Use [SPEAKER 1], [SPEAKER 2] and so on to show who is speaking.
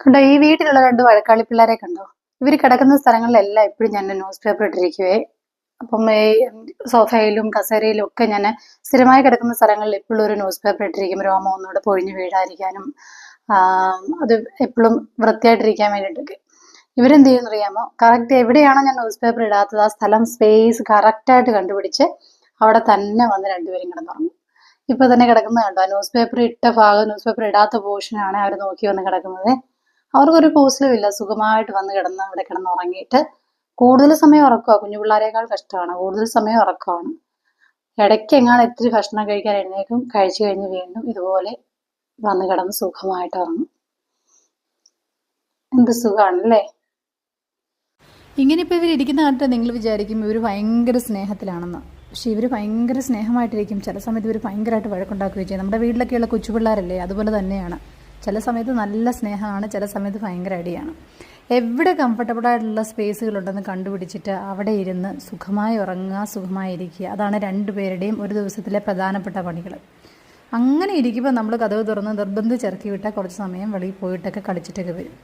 [SPEAKER 1] കണ്ടോ ഈ വീട്ടിലുള്ള രണ്ട് വഴക്കാളി പിള്ളേരെ കണ്ടോ? ഇവർ കിടക്കുന്ന സ്ഥലങ്ങളിലെല്ലാം എപ്പോഴും ഞാൻ ന്യൂസ് പേപ്പർ ഇട്ടിരിക്കുവേ. അപ്പം ഈ സോഫയിലും കസേരയിലും ഒക്കെ ഞാൻ സ്ഥിരമായി കിടക്കുന്ന സ്ഥലങ്ങളിൽ എപ്പോഴും ഒരു ന്യൂസ് പേപ്പർ ഇട്ടിരിക്കും. രോമം ഒന്നുകൂടെ പൊഴിഞ്ഞു വീഴാതിരിക്കാനും അത് എപ്പോഴും വൃത്തിയായിട്ടിരിക്കാൻ വേണ്ടിയിട്ടൊക്കെ. ഇവരെന്ത് ചെയ്യുന്ന അറിയാമോ കറക്റ്റ് എവിടെയാണോ ഞാൻ ന്യൂസ് പേപ്പർ ഇടാത്തത് ആ സ്ഥലം സ്പേസ് കറക്റ്റായിട്ട് കണ്ടുപിടിച്ച് അവിടെ തന്നെ വന്ന് രണ്ടുപേരും കിടന്നുറങ്ങും. ഇപ്പൊ തന്നെ കിടക്കുന്നത് കണ്ടോ? ന്യൂസ് പേപ്പർ ഇട്ട ഭാഗം ന്യൂസ് പേപ്പർ ഇടാത്ത പോർഷനാണ് അവർ നോക്കി വന്ന് കിടക്കുന്നത്. അവർക്കൊരു പോസിലും ഇല്ല. സുഖമായിട്ട് വന്ന് കിടന്ന് അവിടെ കിടന്ന് ഉറങ്ങിയിട്ട് കൂടുതൽ സമയം ഉറക്കുക കുഞ്ഞു പിള്ളേരെക്കാൾ കഷ്ടമാണ്. കൂടുതൽ സമയം ഉറക്കമാണ് ഇടയ്ക്ക് എങ്ങാനും ഇത്തിരി ഭക്ഷണം കഴിക്കാൻ എഴുന്നേക്കും കഴിച്ചു കഴിഞ്ഞ് വീണ്ടും ഇതുപോലെ വന്ന് കിടന്ന് സുഖമായിട്ട് ഉറങ്ങും. എന്ത് സുഖമാണല്ലേ
[SPEAKER 2] ഇങ്ങനെ ഇപ്പോൾ ഇവർ ഇരിക്കുന്ന കണ്ടിട്ട് നിങ്ങൾ വിചാരിക്കും ഇവർ ഭയങ്കര സ്നേഹത്തിലാണെന്ന്. പക്ഷേ ഇവർ ഭയങ്കര സ്നേഹമായിട്ടിരിക്കും. ചില സമയത്ത് ഇവർ ഭയങ്കരമായിട്ട് വഴക്കുണ്ടാക്കുകയും ചെയ്യും. നമ്മുടെ വീട്ടിലൊക്കെയുള്ള കൊച്ചു പിള്ളേരല്ലേ അതുപോലെ തന്നെയാണ്. ചില സമയത്ത് നല്ല സ്നേഹമാണ് ചില സമയത്ത് ഭയങ്കര അടിയാണ്. എവിടെ കംഫർട്ടബിളായിട്ടുള്ള സ്പേസുകളുണ്ടെന്ന് കണ്ടുപിടിച്ചിട്ട് അവിടെ ഇരുന്ന് സുഖമായി ഉറങ്ങുക സുഖമായി ഇരിക്കുക. അതാണ് രണ്ടുപേരുടെയും ഒരു ദിവസത്തിലെ പ്രധാനപ്പെട്ട പണികൾ. അങ്ങനെ ഇരിക്കുമ്പോൾ നമ്മൾ കഥവ് തുറന്ന് നിർബന്ധിച്ചിറക്കി വിട്ടാൽ കുറച്ച് സമയം വെളിയിൽ പോയിട്ടൊക്കെ കളിച്ചിട്ടൊക്കെ വരും.